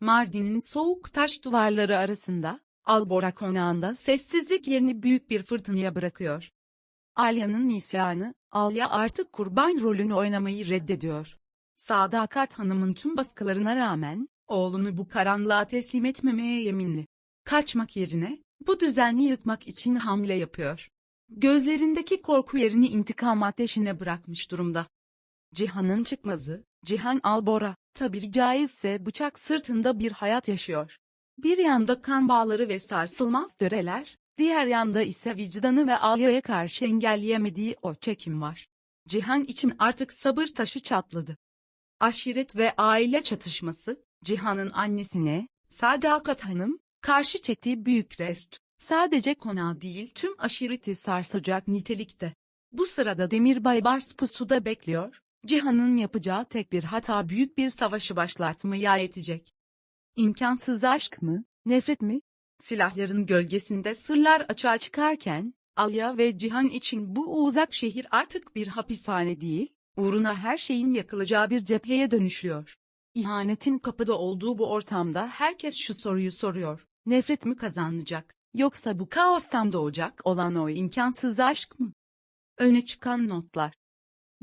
Mardin'in soğuk taş duvarları arasında, Albora konağında sessizlik yerini büyük bir fırtınaya bırakıyor. Alya'nın nisyanı, Alya artık kurban rolünü oynamayı reddediyor. Sadakat Hanım'ın tüm baskılarına rağmen, oğlunu bu karanlığa teslim etmemeye yeminli. Kaçmak yerine, bu düzeni yıkmak için hamle yapıyor. Gözlerindeki korku yerini intikam ateşine bırakmış durumda. Cihan'ın çıkmazı, Cihan Albora, tabiri caizse bıçak sırtında bir hayat yaşıyor. Bir yanda kan bağları ve sarsılmaz döreler, diğer yanda ise vicdanı ve Alya'ya karşı engelleyemediği o çekim var. Cihan için artık sabır taşı çatladı. Aşiret ve aile çatışması, Cihan'ın annesine, Sadakat Hanım, karşı çektiği büyük rest, sadece konağı değil tüm aşireti sarsacak nitelikte. Bu sırada Demir Baybars pusuda bekliyor, Cihan'ın yapacağı tek bir hata büyük bir savaşı başlatmaya yetecek. İmkansız aşk mı, nefret mi? Silahların gölgesinde sırlar açığa çıkarken, Alya ve Cihan için bu uzak şehir artık bir hapishane değil, uğruna her şeyin yakılacağı bir cepheye dönüşüyor. İhanetin kapıda olduğu bu ortamda herkes şu soruyu soruyor. Nefret mi kazanacak, yoksa bu kaostan doğacak olan o imkansız aşk mı? Öne çıkan notlar.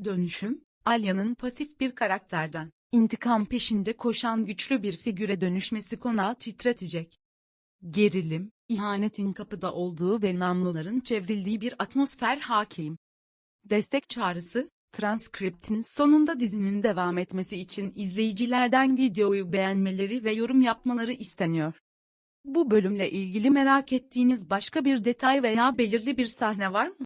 Dönüşüm, Alya'nın pasif bir karakterden, intikam peşinde koşan güçlü bir figüre dönüşmesi konağı titretecek. Gerilim, ihanetin kapıda olduğu ve namluların çevrildiği bir atmosfer hakim. Destek çağrısı, transkriptin sonunda dizinin devam etmesi için izleyicilerden videoyu beğenmeleri ve yorum yapmaları isteniyor. Bu bölümle ilgili merak ettiğiniz başka bir detay veya belirli bir sahne var mı?